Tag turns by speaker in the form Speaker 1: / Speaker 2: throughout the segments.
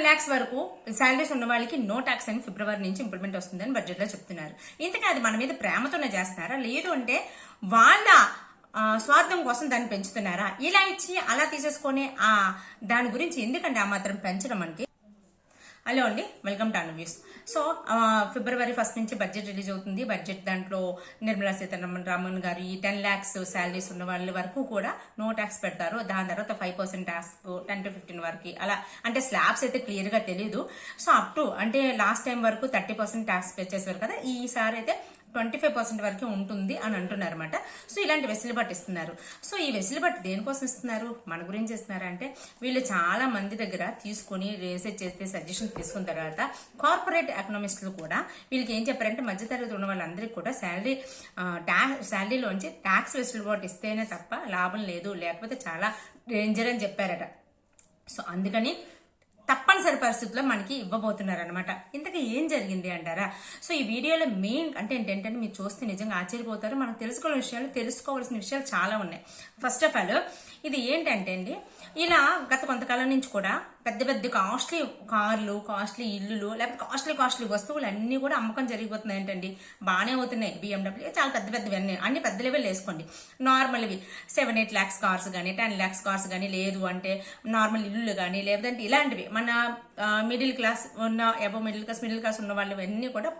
Speaker 1: Ten lakhs వరకు salaries ఉన్న వాళ్ళకి నో ట్యాక్స్ అని ఫిబ్రవరి నుంచి ఇంప్లిమెంట్ వస్తుందని బడ్జెట్లో చెప్తున్నారు. ఇంతకీ అది మన మీద ప్రేమతోనే చేస్తున్నారా? లేదు అంటే వాళ్ళ స్వార్థం కోసం దాన్ని పెంచుతున్నారా? ఇలా ఇచ్చి అలా తీసేసుకొని ఆ దాని గురించి ఎందుకంటే ఆ మాత్రం పెంచడం మనకి? హలో అండి వెల్కమ్ టు అన్వ్యూస్ సో ఫిబ్రవరి ఫస్ట్ నుంచి బడ్జెట్ రిలీజ్ అవుతుంది. బడ్జెట్ దాంట్లో నిర్మలా సీతారామన్ రామన్ గారు ఈ టెన్ ల్యాక్స్ శాలరీస్ ఉన్న వాళ్ళ వరకు కూడా నో ట్యాక్స్ పెడతారు. దాని తర్వాత five percent tax ten to fifteen వరకు అలా అంటే స్లాబ్స్ అయితే క్లియర్గా తెలియదు సో అప్ టు అంటే లాస్ట్ టైం వరకు థర్టీ పర్సెంట్ ట్యాక్స్ పే చేసేవారు కదా ఈసారి అయితే ట్వంటీ ఫైవ్ పర్సెంట్ వరకు ఉంటుంది అని అంటున్నారు అనమాట సో ఇలాంటి వెసులుబాటు ఇస్తున్నారు. సో ఈ వెసులుబాటు దేనికోసం ఇస్తున్నారు? మన గురించి ఇస్తున్నారు అంటే వీళ్ళు చాలా మంది దగ్గర తీసుకొని రీసెర్చ్ చేస్తే సజెషన్ తీసుకున్న తర్వాత కార్పొరేట్ ఎకనామిస్టులు కూడా వీళ్ళకి ఏం చెప్పారంటే మధ్యతరగతి ఉన్న వాళ్ళందరికీ కూడా శాలరీ ట్యాక్స్ శాలరీలోంచి ట్యాక్స్ వెసులుబాటు ఇస్తేనే తప్ప లాభం లేదు. లేకపోతే చాలా డేంజర్ అని చెప్పారట. సో అందుకని తప్పనిసరి పరిస్థితుల్లో మనకి ఇవ్వబోతున్నారు అనమాట ఇంతకీ ఏం జరిగింది అంటారా? సో ఈ వీడియోలో మెయిన్ అంటే ఏంటంటే మీరు చూస్తే నిజంగా ఆశ్చర్యపోతారు. మనకు తెలుసుకోవాల్సిన విషయాలు తెలుసుకోవాల్సిన విషయాలు చాలా ఉన్నాయి. ఫస్ట్ ఆఫ్ ఆల్ ఇది ఏంటంటే అండి ఇలా గత కొంతకాలం నుంచి కూడా పెద్ద పెద్ద కాస్ట్లీ కార్లు కాస్ట్లీ ఇల్లులు లేకపోతే కాస్ట్లీ కాస్ట్లీ వస్తువులు అన్నీ కూడా అమ్మకం జరిగిపోతున్నాయి ఏంటండి బాగానే అవుతున్నాయి బిఎండబ్ల్యూ చాలా పెద్ద పెద్దవి అన్నీ. అన్ని పెద్ద లెవెల్ వేసుకోండి. నార్మల్వి సెవెన్ ఎయిట్ ల్యాక్స్ కార్స్ కానీ టెన్ ల్యాక్స్ కార్స్ కానీ లేదు అంటే నార్మల్ ఇల్లులు కానీ లేదంటే ఇలాంటివి మన మిడిల్ క్లాస్ ఉన్న above middle class middle class ఉన్న వాళ్ళు అన్నీ కూడా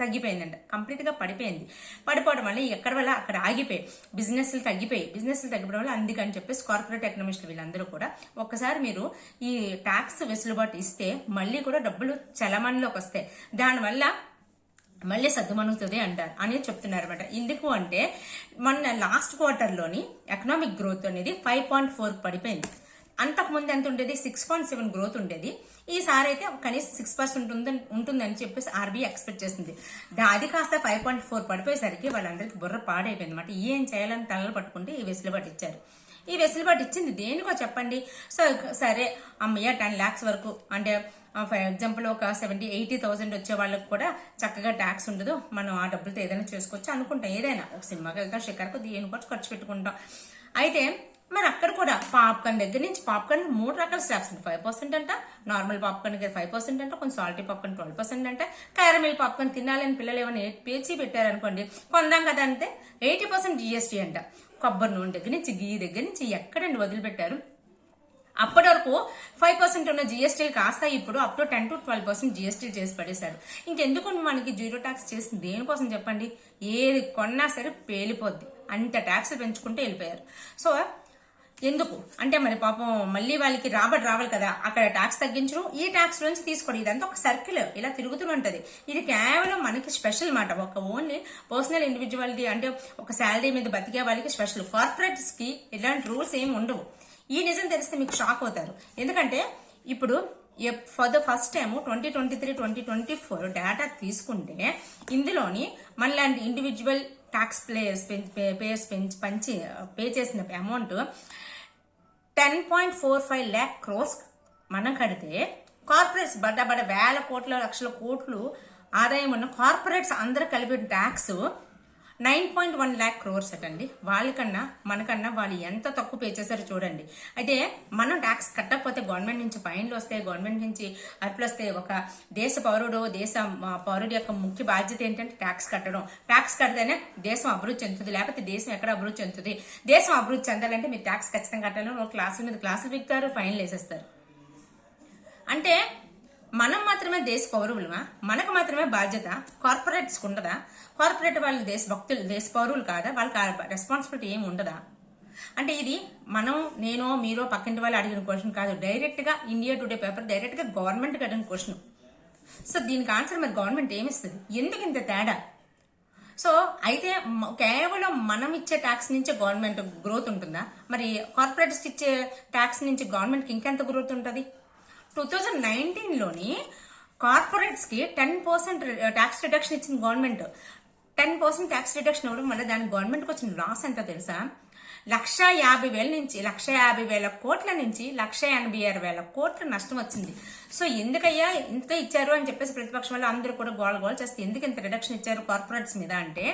Speaker 1: తగ్గిపోయిందంట. కంప్లీట్గా పడిపోయింది. పడిపోవడం వల్ల ఎక్కడ వల్ల అక్కడ ఆగిపోయి బిజినెస్లు తగ్గిపోయి బిజినెస్లు తగ్గిపోవడం వల్ల అందుకని చెప్పేసి కార్పొరేట్ ఎకనామిస్టులు వీళ్ళందరూ కూడా ఒక్కసారి మీరు ఈ ట్యాక్స్ వెసులుబాటు ఇస్తే మళ్ళీ కూడా డబ్బులు చలమణిలోకి వస్తాయి. దానివల్ల మళ్ళీ సర్దుమనుగుతుంది అంటారు అనేది చెప్తున్నారు అనమాట ఎందుకు అంటే మొన్న లాస్ట్ క్వార్టర్లోని ఎకనామిక్ గ్రోత్ అనేది ఫైవ్ పాయింట్ ఫోర్ పడిపోయింది. అంతకుముందు ఎంత ఉండేది? సిక్స్ పాయింట్ సెవెన్ గ్రోత్ ఉండేది. ఈసారి అయితే కనీసం సిక్స్ పర్సెంట్ ఉందని ఉంటుందని చెప్పేసి ఆర్బీఐ ఎక్స్పెక్ట్ చేస్తుంది. దా- అది కాస్త ఫైవ్ పాయింట్ ఫోర్ పడిపోయేసరికి వాళ్ళందరికీ బుర్ర పాడైపోయింది అనమాట ఏం చేయాలని తలలు పట్టుకుంటే ఈ వెసులుబాటు ఇచ్చారు. ఈ వెసులుబాటు ఇచ్చింది దేనికో చెప్పండి? సో సరే అమ్మయ్య టెన్ ల్యాక్స్ వరకు. అంటే ఫర్ ఎగ్జాంపుల్ ఒక సెవెంటీ ఎయిటీ థౌసండ్ వచ్చే వాళ్ళకి కూడా చక్కగా ట్యాక్స్ ఉండదు. మనం ఆ డబ్బులతో ఏదైనా చేసుకోవచ్చు అనుకుంటాం. ఏదైనా ఒక సినిమాకి వెళ్తాం షికార్కు దేని కూడా ఖర్చు పెట్టుకుంటాం. అయితే మరి అక్కడ కూడా పాప్కార్న్ దగ్గర నుంచి పాప్కార్న్ మూడు రకాల స్లాబ్స్ ఉంటాయి. ఫైవ్ పర్సెంట్ అంట నార్మల్ పాప్కార్న్ దగ్గర ఫైవ్ పర్సెంట్ అంట కొంచెం సాల్టీ పాప్కార్న్ ట్వెల్వ్ పర్సెంట్ అంట. క్యారమిల్ పాప్కార్న్ తినాలని పిల్లలు ఏమైనా పేచి పెట్టారనుకోండి కొందాం కదా అంటే ఎయిటీ పర్సెంట్ జిఎస్టీ అంట. కొబ్బరి నూనె దగ్గర నుంచి గీ దగ్గర నుంచి ఎక్కడండి వదిలిపెట్టారు? అప్పటి వరకు ఫైవ్ పర్సెంట్ ఉన్న జిఎస్టీలు కాస్త ఇప్పుడు up to ten to twelve percent GST చేసి పడేశారు. ఇంకెందుకు మనకి జీరో ట్యాక్స్ చేసింది? దేనికోసం చెప్పండి? ఏది కొన్నా సరే పేలిపోద్ది. అంత ట్యాక్స్ పెంచుకుంటూ వెళ్ళిపోయారు. సో ఎందుకు? అంటే మరి పాపం మళ్ళీ వాళ్ళకి రాబడి రావాలి కదా. అక్కడ ట్యాక్స్ తగ్గించరు ఈ ట్యాక్స్ నుంచి తీసుకోండి ఇదంతా ఒక సర్కిల్ ఇలా తిరుగుతూ ఉంటుంది. ఇది కేవలం మనకి స్పెషల్ మాట. ఒక ఓన్లీ పర్సనల్ ఇండివిజువాలిటీ అంటే ఒక శాలరీ మీద బతికే వాళ్ళకి స్పెషల్ కార్పొరేట్స్కి ఇలాంటి రూల్స్ ఏమి ఉండవు. ఈ నిజం తెలిస్తే మీకు షాక్ అవుతారు. ఎందుకంటే ఇప్పుడు for the first time twenty twenty three twenty twenty four data తీసుకుంటే ఇందులోని మనలాంటి ఇండివిజువల్ ట్యాక్స్ ప్లేయర్స్ పేయర్స్ పెంచి పంచి పే చేసిన amount ten point four five lakh crores మనం కడితే కార్పొరేట్స్ బడ్డ బడ్డ వేల కోట్ల లక్షల కోట్లు ఆదాయం ఉన్న కార్పొరేట్స్ అందరూ కలిపి tax nine point one lakh crores అటండి. వాళ్ళకన్నా మనకన్నా వాళ్ళు ఎంత తక్కువ పే చేశారో చూడండి. అయితే మనం ట్యాక్స్ కట్టకపోతే గవర్నమెంట్ నుంచి ఫైన్లు వస్తాయి గవర్నమెంట్ నుంచి అరుపులు వస్తాయి. ఒక దేశ పౌరుడు దేశ పౌరుడు పౌరుడి యొక్క ముఖ్య బాధ్యత ఏంటంటే ట్యాక్స్ కట్టడం. ట్యాక్స్ కడితేనే దేశం అభివృద్ధి చెందుతుంది లేకపోతే దేశం ఎక్కడ అభివృద్ధి చెందుతుంది? దేశం అభివృద్ధి చెందాలంటే మీరు ట్యాక్స్ ఖచ్చితంగా కట్టాలని క్లాసుల మీద క్లాసులు బిగుతారు ఫైన్లు వేసేస్తారు. అంటే మనం మాత్రమే దేశ పౌరులమా? మనకు మాత్రమే బాధ్యత? కార్పొరేట్స్ ఉండదా కార్పొరేట్ వాళ్ళు దేశ భక్తులు దేశ పౌరులు కాదా? వాళ్ళకి రెస్పాన్సిబిలిటీ ఏమి ఉండదా? అంటే ఇది మనం నేను మీరు పక్కింటి వాళ్ళు అడిగిన క్వశ్చన్ కాదు. డైరెక్ట్గా ఇండియా టుడే పేపర్ డైరెక్ట్గా గవర్నమెంట్కి గవర్నమెంట్ అడిగిన క్వశ్చన్ సో దీనికి ఆన్సర్ మరి గవర్నమెంట్ ఏమిస్తుంది ఎందుకు ఇంత తేడా? సో అయితే కేవలం మనం ఇచ్చే ట్యాక్స్ నుంచే గవర్నమెంట్ గ్రోత్ ఉంటుందా? మరి కార్పొరేట్స్ ఇచ్చే ట్యాక్స్ నుంచి గవర్నమెంట్కి ఇంకెంత గ్రోత్ ఉంటుంది? టూ థౌజండ్ నైన్టీన్లోని కార్పొరేట్స్కి టెన్ పర్సెంట్ ట్యాక్స్ రిడక్షన్ ఇచ్చింది government ten percent tax reduction ఇవ్వడం వల్ల దానికి గవర్నమెంట్కి వచ్చిన లాస్ ఎంత తెలుసా? లక్ష యాభై వేల నుంచి లక్ష యాభై వేల కోట్ల నుంచి లక్ష ఎనభై ఆరు వేల కోట్ల నష్టం వచ్చింది. సో ఎందుకయ్యా ఇంత ఇచ్చారు అని చెప్పేసి ప్రతిపక్షం వల్ల అందరూ కూడా గోల గోల చేస్తే ఎందుకు ఇంత రిడక్షన్ ఇచ్చారు కార్పొరేట్స్ మీద అంటే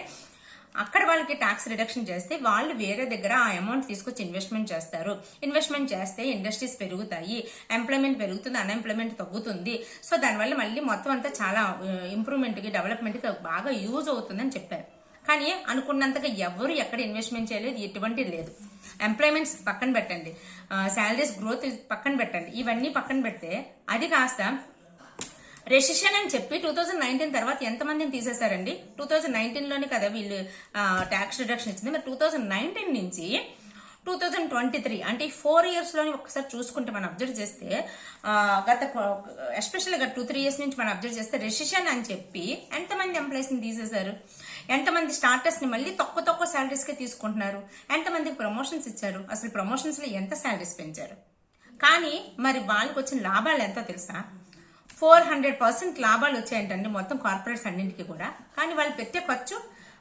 Speaker 1: అక్కడ వాళ్ళకి ట్యాక్స్ రిడక్షన్ చేస్తే వాళ్ళు వేరే దగ్గర ఆ అమౌంట్ తీసుకొచ్చి ఇన్వెస్ట్మెంట్ చేస్తారు. ఇన్వెస్ట్మెంట్ చేస్తే ఇండస్ట్రీస్ పెరుగుతాయి ఎంప్లాయ్మెంట్ పెరుగుతుంది అన్ఎంప్లాయ్మెంట్ తగ్గుతుంది. సో దానివల్ల మళ్ళీ మొత్తం అంతా చాలా uh, ఇంప్రూవ్మెంట్కి డెవలప్మెంట్కి బాగా యూజ్ అవుతుందని చెప్పారు. కానీ అనుకున్నంతగా ఎవరు ఎక్కడ ఇన్వెస్ట్మెంట్ చేయలేదు ఎటువంటి లేదు. ఎంప్లాయ్మెంట్స్ పక్కన పెట్టండి. Uh, శాలరీస్ గ్రోత్ పక్కన పెట్టండి. ఇవన్నీ పక్కన పెడితే అది కాస్త రెసిషన్ అని చెప్పి టూ థౌజండ్ నైన్టీన్ తర్వాత ఎంతమందిని తీసేశారండి? టూ థౌజండ్ నైన్టీన్లోనే కదా వీళ్ళు ట్యాక్స్ రిడక్షన్ ఇచ్చింది. మరి టూ థౌజండ్ నైన్టీన్ నుంచి టూ థౌజండ్ ట్వంటీ త్రీ అంటే ఈ ఫోర్ ఇయర్స్లోని ఒకసారి చూసుకుంటే మనం అబ్జర్వ్ చేస్తే గత ఎస్పెషల్గా టూ త్రీ ఇయర్స్ నుంచి మనం అబ్జర్వ్ చేస్తే రెసిషన్ అని చెప్పి ఎంతమంది ఎంప్లాయీస్ని తీసేశారు? ఎంతమంది స్టార్టర్స్ని మళ్ళీ తక్కువ తక్కువ శాలరీస్కే తీసుకుంటున్నారు? ఎంతమందికి ప్రమోషన్స్ ఇచ్చారు? అసలు ప్రమోషన్స్లో ఎంత శాలరీస్ పెంచారు? కానీ మరి వాళ్ళకి వచ్చిన లాభాలు ఎంతో తెలుసా? ఫోర్ హండ్రెడ్ పర్సెంట్ లాభాలు వచ్చాయంటండి మొత్తం కార్పొరేట్స్ అన్నింటికి కూడా. కానీ వాళ్ళు పెట్టే ఖర్చు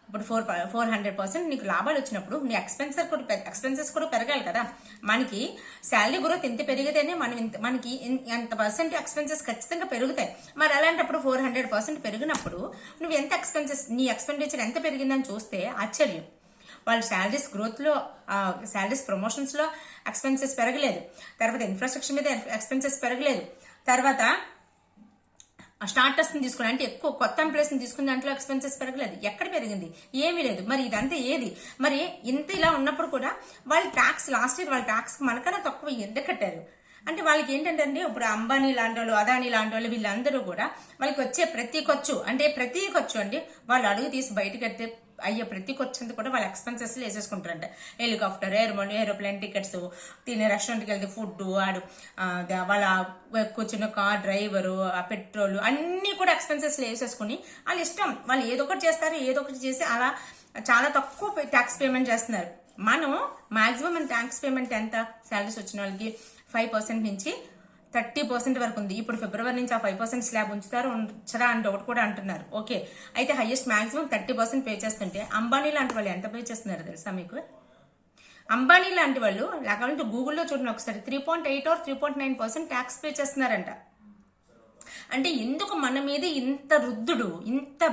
Speaker 1: ఇప్పుడు ఫోర్ ఫోర్ హండ్రెడ్ పర్సెంట్ నీకు లాభాలు వచ్చినప్పుడు నీ ఎక్స్పెన్సర్ కూడా ఎక్స్పెన్సెస్ కూడా పెరగాలి కదా. మనకి శాలరీ గ్రోత్ ఎంత పెరిగితేనే మనం ఇంత మనకి ఎంత పర్సెంట్ ఎక్స్పెన్సెస్ ఖచ్చితంగా పెరుగుతాయి. మరి అలాంటప్పుడు ఫోర్ హండ్రెడ్ పర్సెంట్ పెరిగినప్పుడు నువ్వు ఎంత ఎక్స్పెన్సెస్ నీ ఎక్స్పెండిచర్ ఎంత పెరిగిందని చూస్తే ఆశ్చర్యం. వాళ్ళ శాలరీస్ గ్రోత్లో శాలరీస్ ప్రమోషన్స్లో ఎక్స్పెన్సెస్ పెరగలేదు. తర్వాత ఇన్ఫ్రాస్ట్రక్చర్ మీద ఎక్స్పెన్సెస్ పెరగలేదు. తర్వాత స్టార్టర్స్ని తీసుకుని అంటే ఎక్కువ కొత్త ఎంప్లాయీస్ తీసుకుని దాంట్లో ఎక్స్పెన్సెస్ పెరగలేదు. ఎక్కడ పెరిగింది? ఏమీ లేదు. మరి ఇదంతా ఏది? మరి ఇంత ఇలా ఉన్నప్పుడు కూడా వాళ్ళు ట్యాక్స్ లాస్ట్ ఇయర్ వాళ్ళ ట్యాక్స్ మనకన్నా తక్కువ ఎంత కట్టారు? అంటే వాళ్ళకి ఏంటంటే అండి ఇప్పుడు అంబానీ లాంటి వాళ్ళు అదానీ లాంటి వాళ్ళు వీళ్ళందరూ కూడా వాళ్ళకి వచ్చే ప్రతి ఖర్చు అంటే ప్రతి ఖర్చు అండి వాళ్ళు అడుగు తీసి బయటకు కడితే అయ్యే ప్రతి ఖర్చుంది కూడా వాళ్ళ ఎక్స్పెన్సెస్ వేసేసుకుంటారంట. హెలికాప్టర్ ఎయిర్మోన్ ఏరోప్లేన్ టికెట్స్ తినే రెస్టారెంట్కి వెళ్తే ఫుడ్ ఆడు వాళ్ళ కూర్చున్న కార్ డ్రైవరు ఆ పెట్రోల్ అన్నీ కూడా ఎక్స్పెన్సెస్ వేసేసుకుని వాళ్ళ ఇష్టం. వాళ్ళు ఏదో ఒకటి చేస్తారు ఏదో ఒకటి చేసి అలా చాలా తక్కువ ట్యాక్స్ పేమెంట్ చేస్తున్నారు. మనం మాక్సిమం మన ట్యాక్స్ పేమెంట్ ఎంత? శాలరీస్ వచ్చిన వాళ్ళకి ఫైవ్ పర్సెంట్ నుంచి థర్టీ పర్సెంట్ వరకు ఉంది. ఇప్పుడు ఫిబ్రవరి నుంచి ఆ ఫైవ్ పర్సెంట్ స్లాబ్ ఉంచుతారు ఉంచరా అంటే ఒకటి కూడా అంటున్నారు. ఓకే. అయితే highest maximum thirty percent pay చేస్తుంటే అంబానీ లాంటి వాళ్ళు ఎంత పే చేస్తున్నారు తెలుసా మీకు? అంబానీ లాంటి వాళ్ళు లేకపోతే గూగుల్లో చూడండి ఒకసారి three point eight or three point nine percent tax pay చేస్తున్నారంట. అంటే ఎందుకు మన మీద ఇంత రుద్దుడు ఇంత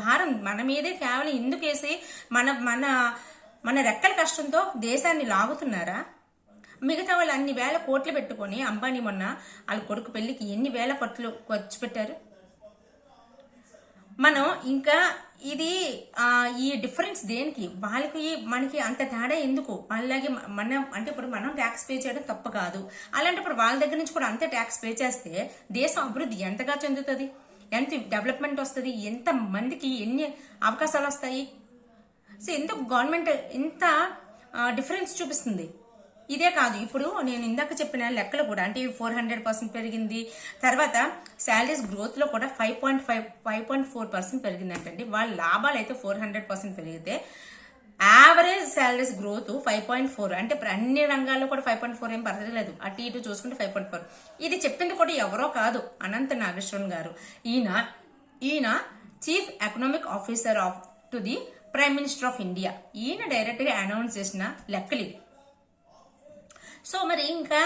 Speaker 1: భారం మన మీదే కేవలం ఎందుకు వేసి మన మన మన రెక్కల కష్టంతో దేశాన్ని లాగుతున్నారా? మిగతా వాళ్ళు అన్ని వేల కోట్లు పెట్టుకొని అంబానీ మొన్న వాళ్ళ కొడుకు పెళ్ళికి ఎన్ని వేల కోట్లు ఖర్చు పెట్టారు? మనం ఇంకా ఇది ఈ డిఫరెన్స్ దేనికి? వాళ్ళకి మనకి అంత తేడా ఎందుకు? అలాగే మనం అంటే ఇప్పుడు మనం ట్యాక్స్ పే చేయడం తప్పు కాదు. అలాంటప్పుడు వాళ్ళ దగ్గర నుంచి కూడా అంతే ట్యాక్స్ పే చేస్తే దేశం అభివృద్ధి ఎంతగా చెందుతుంది? ఎంత డెవలప్మెంట్ వస్తుంది? ఎంత మందికి ఎన్ని అవకాశాలు వస్తాయి? సో ఎందుకు గవర్నమెంట్ ఇంత డిఫరెన్స్ చూపిస్తుంది? ఇదే కాదు. ఇప్పుడు నేను ఇందాక చెప్పిన లెక్కలు కూడా అంటే ఫోర్ హండ్రెడ్ పర్సెంట్ పెరిగింది. తర్వాత శాలరీస్ గ్రోత్లో కూడా five point five five point four percent పెరిగిందంటండి. వాళ్ళ లాభాలు అయితే ఫోర్ హండ్రెడ్ పర్సెంట్ పెరిగితే average salaries growth five point four అంటే ఇప్పుడు అన్ని రంగాల్లో కూడా ఫైవ్ పాయింట్ ఫోర్ ఏం పర్వాలేదు. అటు ఇటు చూసుకుంటే ఫైవ్ పాయింట్ ఫోర్ ఇది చెప్పింది కూడా ఎవరో కాదు. అనంత నాగేశ్వరన్ గారు. ఈయన ఈయన chief economic officer of to the prime minister of India ఈయన డైరెక్ట్గా అనౌన్స్ చేసిన లెక్కలు సో మరి ఇంకా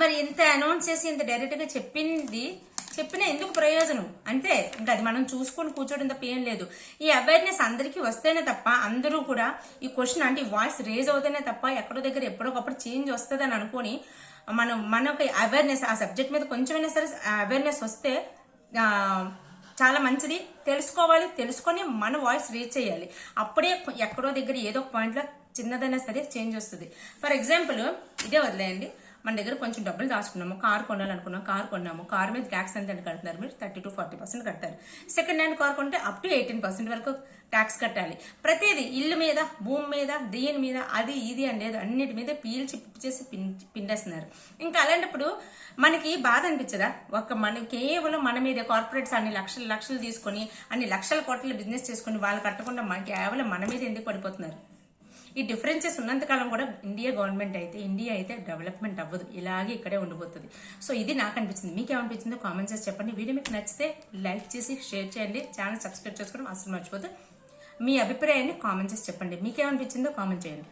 Speaker 1: మరి ఇంత అనౌన్స్ చేసి ఇంత డైరెక్ట్గా చెప్పింది చెప్పిన ఎందుకు ప్రయోజనం? అంతే ఇంకా అది మనం చూసుకొని కూర్చోవడం తప్ప ఏం లేదు. ఈ అవేర్నెస్ అందరికీ వస్తేనే తప్ప అందరూ కూడా ఈ క్వశ్చన్ అంటే వాయిస్ రేజ్ అవుతేనే తప్ప ఎక్కడో దగ్గర ఎప్పుడొకప్పుడు చేంజ్ వస్తుంది అని అనుకొని మనం మనకి అవేర్నెస్ ఆ సబ్జెక్ట్ మీద కొంచెమైనా సరే అవేర్నెస్ వస్తే చాలా మంచిది. తెలుసుకోవాలి తెలుసుకొని మన వాయిస్ రీచ్ చేయాలి. అప్పుడే ఎక్కడో దగ్గర ఏదో ఒక పాయింట్లో చిన్నదైనా సరే చేంజ్ వస్తుంది. ఫర్ ఎగ్జాంపుల్ ఇదే వదిలేయండి. మన దగ్గర కొంచెం డబ్బులు దాచుకున్నాము. కార్ కొనాలనుకున్నాం. కార్ కొన్నాము. కార్ మీద ట్యాక్స్ ఎంత అని కడుతున్నారు మీరు? థర్టీ టు ఫార్టీ పర్సెంట్ కడతారు. సెకండ్ హ్యాండ్ కార్ కొంటే అప్ టు ఎయిటీన్ పర్సెంట్ వరకు ట్యాక్స్ కట్టాలి. ప్రతిదీ ఇల్లు మీద భూమి మీద దేని మీద అది ఇది అనేది అన్నిటి మీద పీల్చి చేసి పిన్- పిండేస్తున్నారు. ఇంకా అలాంటప్పుడు మనకి బాధ అనిపించదా? ఒక మన కేవలం మన మీద కార్పొరేట్స్ అన్ని లక్షలు లక్షలు తీసుకొని అన్ని లక్షల కోట్ల బిజినెస్ చేసుకొని వాళ్ళు కట్టకుండా మన కేవలం మన మీద ఎందుకు పడిపోతున్నారు? ఈ డిఫరెన్సెస్ ఉన్నంతకాలం కూడా ఇండియా గవర్నమెంట్ అయితే ఇండియా అయితే డెవలప్మెంట్ అవ్వదు. ఇలాగే ఇక్కడే ఉండిపోతుంది. సో ఇది నాకు అనిపించింది. మీకు ఏమనిపించిందో కామెంట్ చేసి చెప్పండి. వీడియో మీకు నచ్చితే లైక్ చేసి షేర్ చేయండి. ఛానల్ సబ్స్క్రైబ్ చేసుకోవడం అసలు మర్చిపోదు మీ అభిప్రాయాన్ని కామెంట్ చేసి చెప్పండి. మీకేమనిపించిందో కామెంట్ చేయండి.